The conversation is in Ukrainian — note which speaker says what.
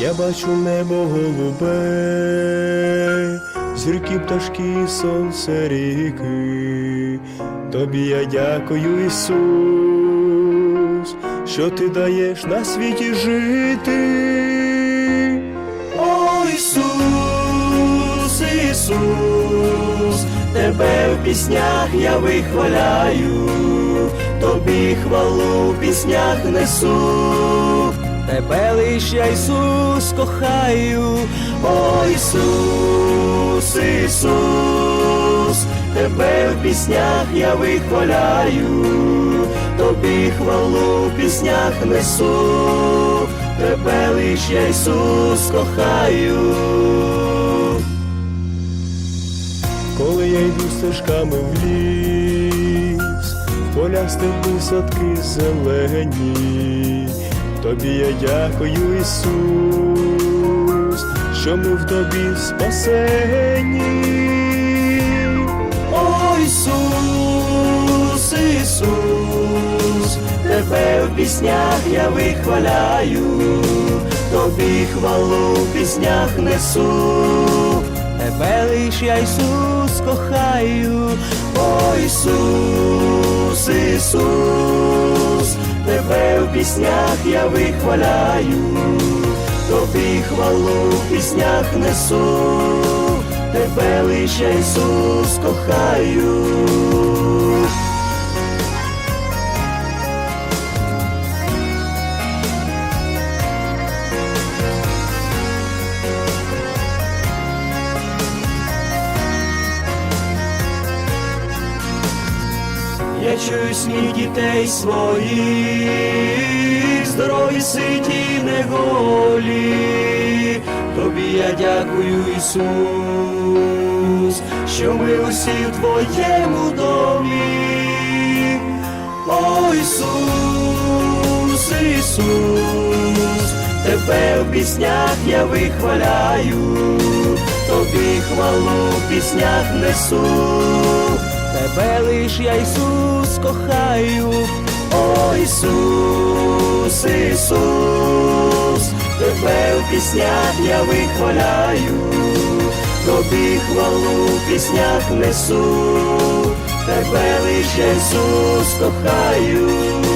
Speaker 1: Я бачу небо голубе, зірки пташки, сонце ріки. Тобі я дякую, Ісус, що ти даєш на світі жити. Тебе в піснях я вихваляю, тобі хвалу в піснях несу. Тебе лиш я Ісус кохаю, о Ісус, Ісус, тебе в піснях я вихваляю, тобі хвалу в піснях несу, тебе лиш я Ісус кохаю. Коли я йду стежками в ліс, в полях степи садки зелені, тобі я дякую, Ісус, що ми в тобі спасені. О, Ісус, Ісус, тебе в піснях я вихваляю, тобі хвалу в піснях несу. Тебе лиш я Ісус кохаю, о Ісус, Ісус, тебе в піснях я вихваляю, тобі хвалу в піснях несу, тебе лиш я Ісус кохаю. Я чую дітей своїх, здорові ситі не голі. Тобі я дякую, Ісус, що ми усі в твоєму домі. О, Ісус, Ісус, тебе в піснях я вихваляю, тобі хвалу в піснях несу. Тебе лиш я Ісус кохаю, о Ісус, Ісус, тебе в піснях я вихваляю, тобі хвалу в піснях несу, тебе лиш я Ісус кохаю.